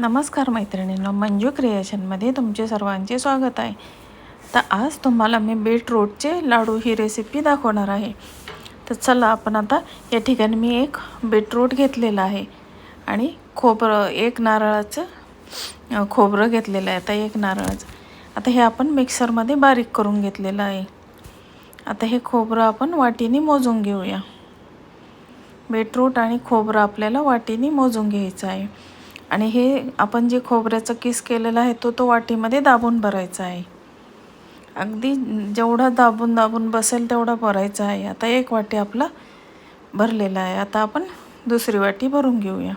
नमस्कार मैत्रिणींनो मंजू क्रिएशनमध्ये तुमचे सर्वांचे स्वागत आहे. तर आज तुम्हाला मी बीटरूटचे लाडू ही रेसिपी दाखवणार आहे. तर चला आपण आता या ठिकाणी मी एक बीटरूट घेतलेलं आहे आणि खोबरं एक नारळाचं खोबरं घेतलेलं आहे. आता एक नारळाचं. आता हे आपण मिक्सरमध्ये बारीक करून घेतलेलं आहे. आता हे खोबरं आपण वाटीने मोजून घेऊया. बीटरूट आणि खोबरं आपल्याला वाटीने मोजून घ्यायचं आहे. आणि हे आपण जे खोबऱ्याचं किस केलेला आहे तो तो वाटीमध्ये दाबून भरायचा आहे. अगदी जेवढा दाबून दाबून बसेल तेवढा भरायचा आहे. आता एक वाटी आपला भरलेला आहे. आता आपण दुसरी वाटी भरून घेऊया.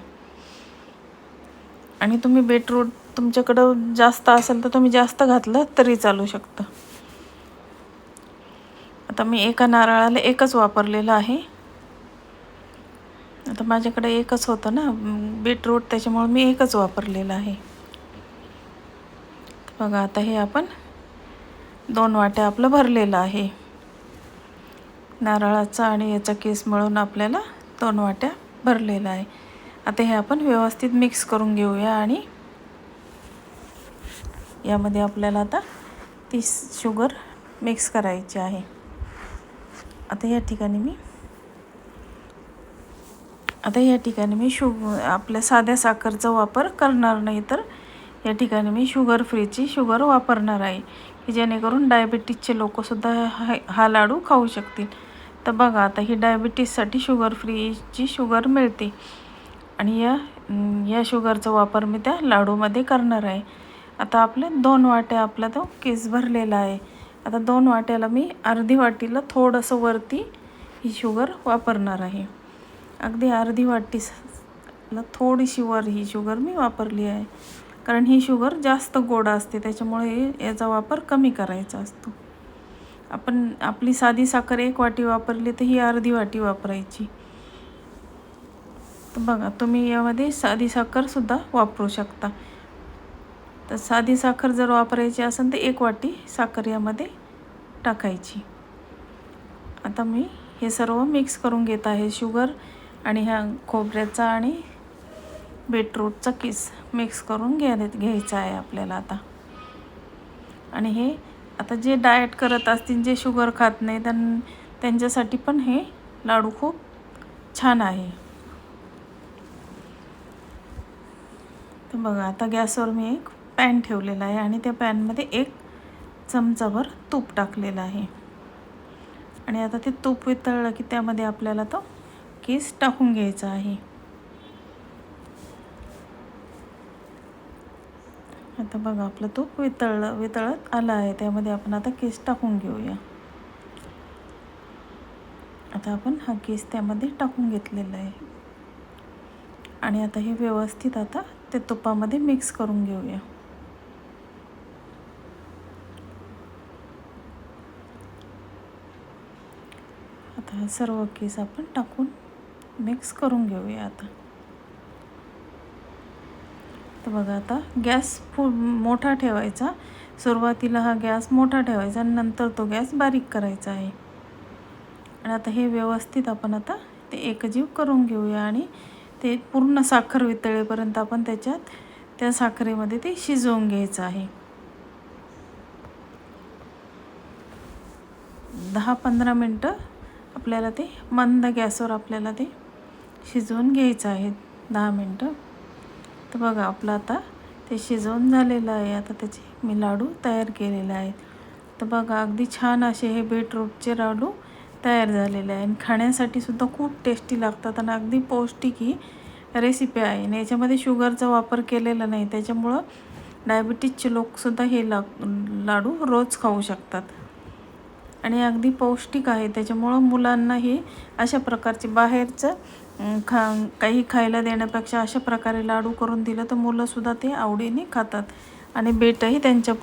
आणि तुम्ही बीटरूट तुमच्याकडं जास्त असेल तर तुम्ही जास्त घातलं तरी चालू शकतं. आता मी एका नारळाला एकच वापरलेलं आहे. तर माझ्याकडे एकच होतं ना बीटरूट त्याच्यामुळे मी एकच वापरलेलं आहे. बघा आता हे आपण दोन वाट्या आपलं भरलेलं आहे. नारळाचा आणि याचा केस मिळून आपल्याला दोन वाट्या भरलेला आहे. आता हे आपण व्यवस्थित मिक्स करून घेऊया आणि यामध्ये आपल्याला आता ती शुगर मिक्स करायची आहे. आता या ठिकाणी मी आता या ठिकाणी मी शुग आपल्या साध्या साखरचा वापर करणार नाही तर या ठिकाणी मी शुगर फ्रीची शुगर वापरणार आहे की जेणेकरून डायबिटीजचे लोकसुद्धा हा हा लाडू खाऊ शकतील. तर बघा आता ही डायबिटीजसाठी शुगर फ्रीची शुगर मिळते. आणि या या शुगरचा वापर मी त्या लाडूमध्ये करणार आहे. आता आपले दोन वाट्या आपला तो केस भरलेला आहे. आता दोन वाट्याला मी अर्धी वाटीला थोडंसं वरती ही शुगर वापरणार आहे. अगदी अर्धी वाटीला थोडीशी वर ही शुगर मी वापरली आहे. कारण ही शुगर जास्त गोड असते त्याच्यामुळे याचा वापर कमी करायचा असतो. आपण आपली साधी साखर एक वाटी वापरली तर ही अर्धी वाटी वापरायची. तर बघा तुम्ही यामध्ये साधी साखरसुद्धा वापरू शकता. तर साधी साखर जर वापरायची असेल तर एक वाटी साखर यामध्ये टाकायची. आता मी हे सर्व मिक्स करून घेत आहे. शुगर आणि ह्या खोबऱ्याचा आणि बीटरूटचा किस मिक्स करून घ्या घ्यायचा आहे आपल्याला आता. आणि हे आता जे डाएट करत असतील जे शुगर खात नाही त्यां त्यांच्यासाठी पण हे लाडू खूप छान आहे. तर बघा आता गॅसवर मी एक पॅन ठेवलेला आहे आणि त्या पॅनमध्ये एक चमचाभर तूप टाकलेलं आहे. आणि आता ते तूप वितळलं की त्यामध्ये आपल्याला तो केस टाकून घ्यायचा आहे. आता बघा आपलं तूप वितळलं वितळत आलं आहे. त्यामध्ये आपण आता केस टाकून घेऊया. आता आपण हा केस त्यामध्ये टाकून घेतलेला आहे. आणि आता हे व्यवस्थित आता ते तुपामध्ये मिक्स करून घेऊया. आता सर्व केस आपण टाकून मिक्स करून घेऊया आता. तर बघा आता गॅस फु मोठा ठेवायचा. सुरुवातीला हा गॅस मोठा ठेवायचा आणि नंतर तो गॅस बारीक करायचा आहे. आणि आता हे व्यवस्थित आपण आता ते एकजीव करून घेऊया आणि ते पूर्ण साखर वितळेपर्यंत आपण त्याच्यात त्या साखरेमध्ये ते शिजवून घ्यायचं आहे. दहा पंधरा मिनटं आपल्याला ते मंद गॅसवर आपल्याला ते शिजवून घ्यायचं आहे दहा मिनटं. तर बघा आपलं आता ते शिजवून झालेलं आहे. आता त्याचे मी लाडू तयार केलेले आहेत. तर बघा अगदी छान असे हे बीटरूटचे लाडू तयार झालेले आहे आणि खाण्यासाठी सुद्धा खूप टेस्टी लागतात आणि अगदी पौष्टिक ही रेसिपी आहे. आणि याच्यामध्ये शुगरचा वापर केलेला नाही. त्याच्यामुळं डायबिटीजचे लोकसुद्धा हे ला लाडू रोज खाऊ शकतात. आणि अगदी पौष्टिक आहे. त्याच्यामुळं मुलांनाही अशा प्रकारचे बाहेरचं खा काही खायला देण्यापेक्षा अशा प्रकारे लाडू करून दिलं तर मुलंसुद्धा ते आवडीने खातात. आणि बेटही त्यांच्या पोट